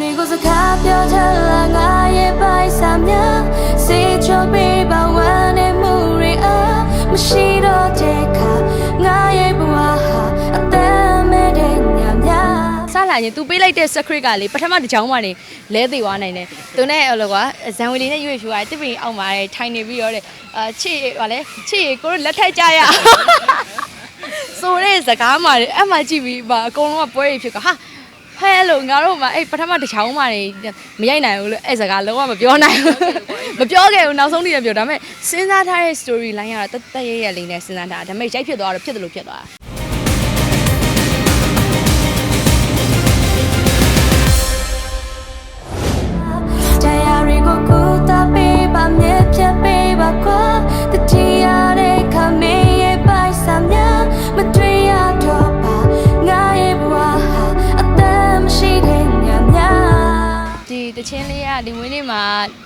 တွေကိုစကားပြောချင်လာငါရဲ့ပိုက်ဆံများစေချိုးပေးပါဝမ်းနဲ့မှုတွေအားမရှိတော့တဲ့ခါငါရဲ့ဘဝဟာအသက်မဲ့တဲ့ညများ စလာရင် तू ပေးလိုက်တဲ့ secret ကလေပထမတစ်ချောင်းမှနေလဲသေးသွားနိုင်တယ်သူနဲ့ဟိုလောကဇန်ဝီလေးနဲ့ရွေ့ဖြူရတယ်တစ်ပင်အောက်မှာတဲ့ထိုင်နေပြီးတော့တဲ့အာချစ်ဟောလေချစ်ကိုတို့လက်ထက်ကြရဆိုတဲ့စကားမှလေအဲ့မှကြည့်ပြီးပါအကုန်လုံးကပွဲရဖြစ်ကဟာ ဟဲလို့ငါတို့မှအဲ့ပထမတစ်ချောင်းမှနေမရိုက်နိုင်ဘူးလို့အဲ့စကားလုံးဝမပြောနိုင်ဘူးမပြောခဲ့ဘူးနောက်ဆုံးနေ့ပြောဒါပေမဲ့စဉ်းစားထားတဲ့ story line ကတော့တသက်ရရလေးနဲ့စဉ်းစားထားဒါပေမဲ့ရိုက်ဖြစ်သွားတော့ဖြစ်တယ်လို့ဖြစ်သွားတာ တချင်းလေးကဒီဝင်းလေးမှာ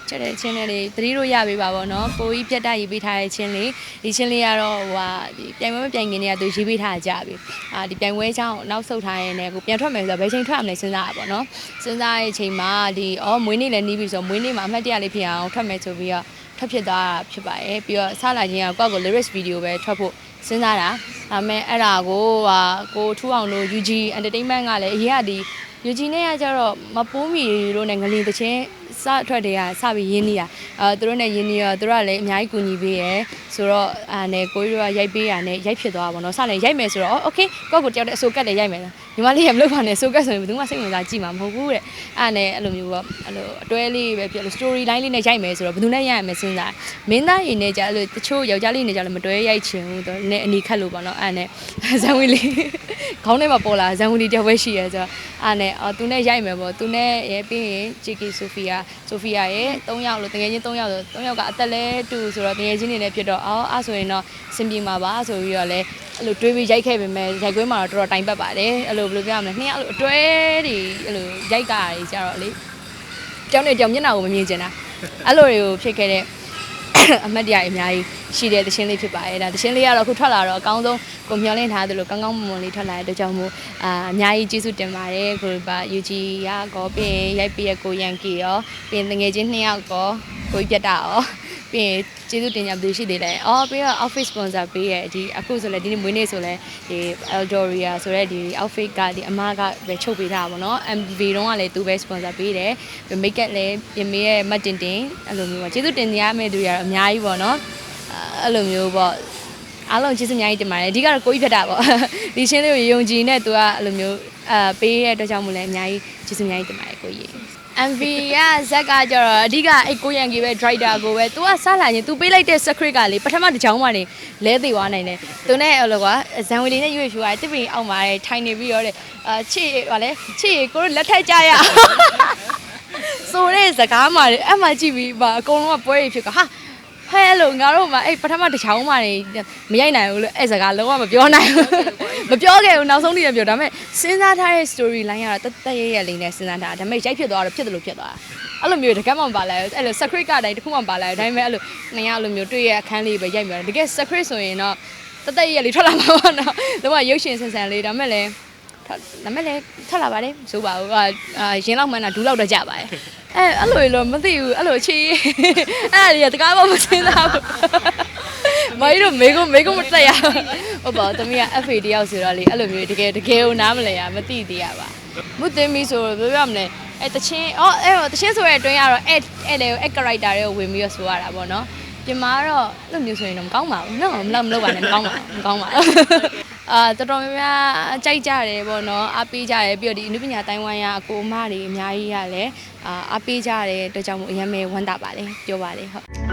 ချက်တဲ့ချင်းလေးသတိတို့ရပေးပါဗောနော်ပိုကြီးပြတ်တိုက်ရေးပေးထားတဲ့ချင်းလေးဒီချင်းလေးကတော့ဟိုဟာဒီပြိုင်ပွဲမပြိုင်ခင်တည်းကသူရေးပေးထားကြပြီအာဒီပြိုင်ပွဲချောင်းနောက်ဆုတ်ထားရင်လည်းကိုပြန်ထွက်မယ်ဆိုတော့ဘယ်ချိန်ထွက်အောင်လဲစဉ်းစားရပါဗောနော်စဉ်းစားရတဲ့အချိန်မှာဒီအော်မွေးနေ့လည်းနီးပြီဆိုတော့မွေးနေ့မှာအမှတ်တရလေးဖြစ်အောင်ထွက်မယ်ဆိုပြီးတော့ထွက်ဖြစ်သွားတာဖြစ်ပါတယ်ပြီးတော့ဆလာချင်းကကိုယ့်ကို lyrics video ပဲထွက်ဖို့စဉ်းစားတာဒါပေမဲ့အဲ့ဒါကိုဟာကိုထူအောင်လို့ UG entertainment ကလည်းအရေးအဒီ ယူဂျီနဲ့ကကြတော့မပိုးမီတို့နဲ့ငလင်တချင်းစအထွက်တွေကစပြီးရင်းနေတာအဲသူတို့နဲ့ရင်းနေတော့သူတို့ကလည်းအများကြီးကူညီပေးရယ်ဆိုတော့အာနဲ့ကိုကြီးတို့ကရိုက်ပေးရနဲ့ရိုက်ဖြစ်သွားတာပေါ့နော်စလည်းရိုက်မယ်ဆိုတော့ okay ကော့ကိုတယောက်တည်းအစိုးကတ်လည်းရိုက်မယ် ညီမလေးရမလို့ပါနဲ့အစိုးကတ်ဆိုရင်ဘယ်သူမှစိတ်ဝင်စားကြည့်မှာမဟုတ်ဘူးတဲ့အဲ့နဲ့အဲ့လိုမျိုးပေါ့အဲ့လိုအတွဲလေးပဲဖြစ်လို့ story line လေးနဲ့ရိုက်မယ်ဆိုတော့ဘယ်သူနဲ့ရိုက်ရမယ်စဉ်းစားမင်းသားရင်နဲ့ကြာအဲ့လိုတချို့ယောက်ျားလေးနေကြလည်းမတွဲရိုက်ချင်ဘူးတော့နဲ့အနီခတ်လို့ပေါ့နော်အဲ့နဲ့ဇန်ဝီလေးခေါင်းထဲမှာပေါ်လာဇန်ဝီလေးတယောက်ပဲရှိရဲဆိုတော့အဲ့နဲ့အော်သူနဲ့ရိုက်မယ်ပေါ့သူနဲ့ရဲပြီးရင် JK Sophia Sophia ရဲ့၃ယောက်လို့တကယ်ချင်း၃ယောက်ဆို၃ယောက်ကအသက်လဲတူဆိုတော့တကယ်ချင်းနေလည်းဖြစ်တော့အော်အဲ့ဆိုရင်တော့စင်ပြေမှာပါဆိုပြီးတော့လဲ အဲ့လိုတွေးပြီးရိုက်ခဲ့ပေမဲ့ရိုက်ခွေးမှာတော့တော်တော်တိုင်ပတ်ပါတယ်အဲ့လိုဘယ်လိုပြောရမလဲနှစ်ယောက်အဲ့လိုအတွဲတွေအဲ့လိုရိုက်ကတွေကြတော့လေကြောင်းနဲ့ကြောင်းမျက်နှာကိုမမြင်ချင်တာအဲ့လိုတွေကိုဖြစ်ခဲ့တဲ့အမတ်တရားအများကြီးရှိတဲ့သချင်းလေးဖြစ်ပါတယ်ဒါသချင်းလေးကတော့အခုထွက်လာတော့အကောင်းဆုံးကိုမျှော်လင့်ထားသလိုကောင်းကောင်းမွန်မွန်လေးထွက်လာတဲ့အတွက်ကြောင့်မို့အာအများကြီးကျေးဇူးတင်ပါတယ်ကိုပါ UG ရကောပြီးရင်ရိုက်ပြရဲ့ကိုရန်ကီရောပြီးရင်တငယ်ချင်းနှစ်ယောက်ကောကိုကြီးပြတ်တာရောပြီးရင် ကျေးဇူးတင်ကြပါသူရှိသေးတယ်။အော်ပြီးတော့ outfit sponsor ပေးရဲ့ဒီအခုဆိုလဲဒီနေ့မွေးနေ့ဆိုလဲဒီ Eldoria ဆိုတဲ့ဒီ outfit ကဒီအမကပဲချုပ်ပေးထားတာပေါ့နော် MV တုန်းကလည်းသူပဲ sponsor ပေးတယ်ပြီး make up လည်းပြင်မေးရဲ့မတ်တင်တင်အဲ့လိုမျိုးပေါ့ကျေးဇူးတင်ရမယ့်သူတွေကတော့အများကြီးပေါ့နော်အဲ့လိုမျိုးပေါ့အားလုံးကျေးဇူးအများကြီးတင်ပါတယ်အဓိကတော့ကိုကြီးဖြစ်တာပေါ့ဒီရှင်းလေးကိုယုံကြည်နဲ့သူကအဲ့လိုမျိုးအာပေးရတဲ့အတွက်ကြောင့်မို့လဲအများကြီးကျေးဇူးအများကြီးတင်ပါတယ်ကိုကြီး MV ကဇက်ကကြတော့အဓိကအဲ့ကိုရန်ကြီးပဲ driver ကိုပဲ तू ကစလာရင် तू ပေးလိုက်တဲ့ secret ကလေပထမတစ်ချောင်းမှနေလဲသေးသွားနိုင်တယ်သူနဲ့ဟိုလောကဇန်ဝီလေးနဲ့ရွေ့ဖြူရတယ်တစ်ပင်အောက်မှာတဲ့ထိုင်နေပြီးတော့တဲ့အာချစ်ဟောလေချစ်ကိုတို့လက်ထက်ကြရဆိုတဲ့စကားမှလေအဲ့မှကြည့်ပြီးပါအကုန်လုံးကပွဲရဖြစ်ကဟာ ဟဲလို့ငါတို့မှအဲ့ပထမတစ်ချောင်းမှနေမရိုက်နိုင်ဘူးလို့အဲ့စကားလုံးဝမပြောနိုင်ဘူးမပြောခဲ့ဘူးနောက်ဆုံးနေ့ပြောဒါပေမဲ့စဉ်းစားထားတဲ့ story line ကတော့တသက်ရရလေးနဲ့စဉ်းစားထားတာဒါပေမဲ့ရိုက်ဖြစ်သွားတော့ဖြစ်တယ်လို့ဖြစ်သွားတာအဲ့လိုမျိုးတကယ်မှမပါလိုက်ဘူးအဲ့လို secret ကတိုင်းတစ်ခုမှမပါလိုက်ဘူးဒါပေမဲ့အဲ့လိုနှစ်ယောက်လိုမျိုးတွေ့ရအခန်းလေးပဲရိုက်မြတယ်တကယ် secret ဆိုရင်တော့တသက်ရရလေးထွက်လာမှာပေါ့နော်လုံးဝရုပ်ရှင်ဆန်ဆန်လေးဒါပေမဲ့လည်းထွက် ဒါပေမဲ့လည်းထွက်လာပါတယ်ဆိုပါဘူးအာရင်လောက်မှန်းတာဒူးလောက်တော့ကြပါတယ်အဲအဲ့လိုလို့မသိဘူးအဲ့လိုချီအဲ့ဒါတွေကတကားမှမစင်းသားဘူးမကြီးတို့မေကုမေကုမတက်ရဟုတ်ပါသမီးက FA တယောက်ဆိုတော့လေအဲ့လိုမျိုးတကယ်တကယ်ကိုနားမလဲရမသိသေးရပါမသိမီဆိုတော့ပြောရမလဲအဲတချင်းအော်အဲတချင်းဆိုတဲ့အတွင်းကတော့အဲ့အဲ့လေအဲ့ character တွေကိုဝင်ပြီးတော့ဆိုရတာပေါ့နော်ပြင်မာတော့အဲ့လိုမျိုးဆိုရင်တော့မကောင်းပါဘူးနော်မလုပ်မလုပ်ပါနဲ့မကောင်းပါဘူးမကောင်းပါဘူး အာတော်တော်များများကြိုက်ကြတယ်ပေါ့နော်အားပေးကြတယ်ပြီးတော့ဒီအနုပညာတိုင်းဝိုင်းကအကိုအမတွေအများကြီးကလည်းအာအားပေးကြတယ်အတွက်ကြောင့်မို့အရင်မဲဝမ်းတာပါလေပြောပါလေဟုတ်